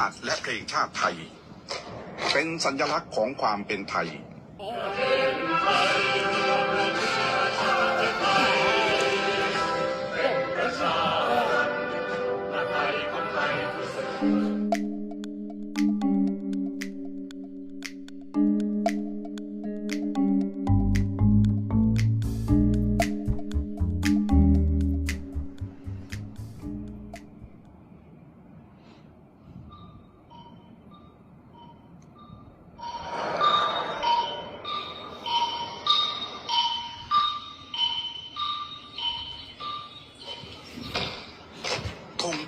าติและเพลงชาติไทย เป็นสัญลักษณ์ของความเป็นไทยธง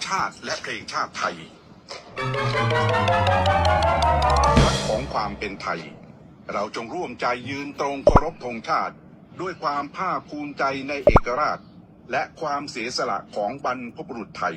ชาติและเพลงชาติไทยรักของความเป็นไทย เราจงร่วมใจยืนตรงเคารพธงชาติ ด้วยความภาคภูมิใจในเอกราช และความเสียสละของบรรพบุรุษไทย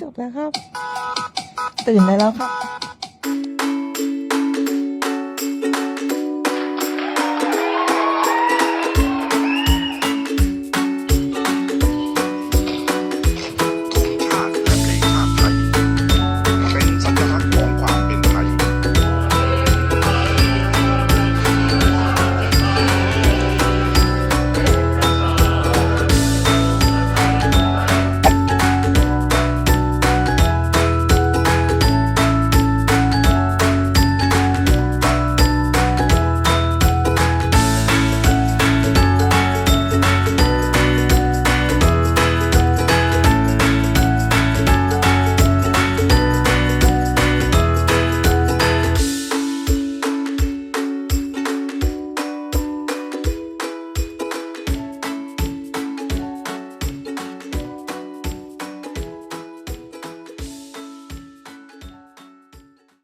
จบแล้วครับ ตื่นได้แล้วครับ